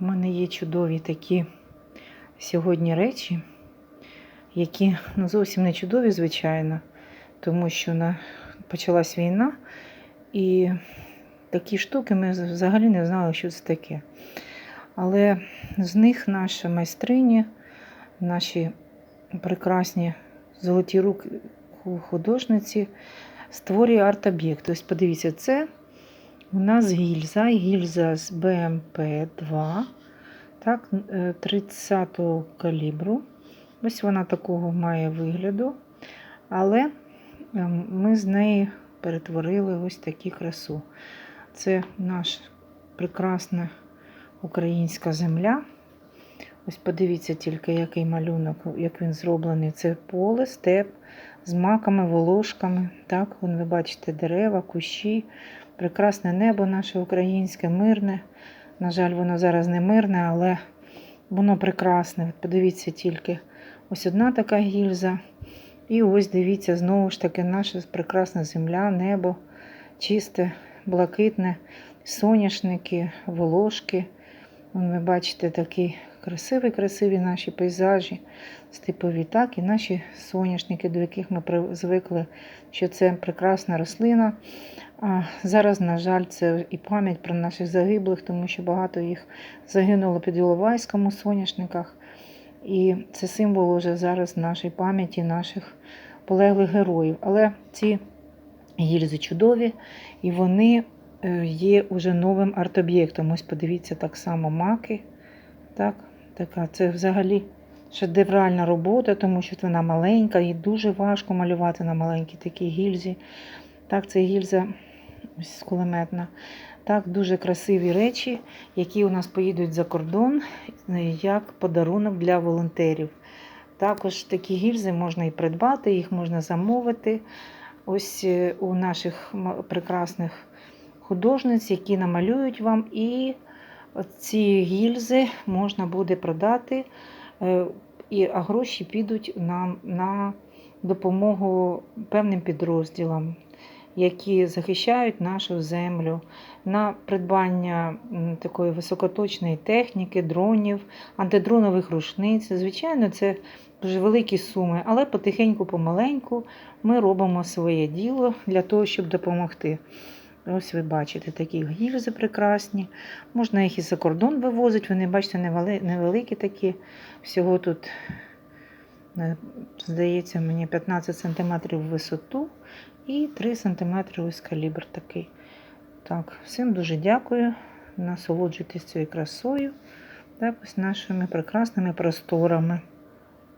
У мене є чудові такі сьогодні речі, які ну, зовсім не чудові, звичайно, тому що на... почалась війна, і такі штуки ми взагалі не знали, що це таке. Але з них наші майстрині, наші прекрасні золоті руки художниці створює арт-об'єкт. Ось подивіться, це у нас гільза, гільза з БМП-2, так, 30-го калібру. Ось вона такого має вигляду. Але ем, ми з неї перетворили ось таку красу. Це наша прекрасна українська земля. Ось подивіться тільки, який малюнок, як він зроблений. Це поле, степ з маками, волошками. Так, вон ви бачите дерева, кущі, прекрасне небо наше українське, мирне. На жаль, воно зараз не мирне, але воно прекрасне. Подивіться тільки ось одна така гільза. І ось дивіться, знову ж таки, наша прекрасна земля, небо, чисте, блакитне, соняшники, волошки. Вон ви бачите такі красиві, красиві наші пейзажі, степові, так, і наші соняшники, до яких ми звикли, що це прекрасна рослина. А зараз, на жаль, це і пам'ять про наших загиблих, тому що багато їх загинуло під Іловайськом у соняшниках. І це символ уже зараз нашої пам'яті, наших полеглих героїв. Але ці гільзи чудові, і вони є уже новим арт-об'єктом. Ось подивіться так само маки. Так, така, це взагалі шедевральна робота, тому що вона маленька і дуже важко малювати на маленькій такій гільзі. Так, це гільза ось кулеметна. Так, дуже красиві речі, які у нас поїдуть за кордон е, як подарунок для волонтерів. Також такі гільзи можна і придбати, їх можна замовити. Ось е, у наших прекрасних художниць, які намалюють вам, і ці гільзи можна буде продати, е, і, а гроші підуть нам на допомогу певним підрозділам, які захищають нашу землю, на придбання такої високоточної техніки, дронів, антидронових рушниць. Звичайно, це дуже великі суми, але потихеньку, помаленьку ми робимо своє діло для того, щоб допомогти. Ось ви бачите такі гільзи прекрасні. Можна їх і за кордон вивозити. Вони, бачите, невеликі такі. Всього тут, е, здається, мені 15 см в висоту і 3 см ось калібр такий. Так, всім дуже дякую. Насолоджуйтесь цією красою. Так, ось нашими прекрасними просторами.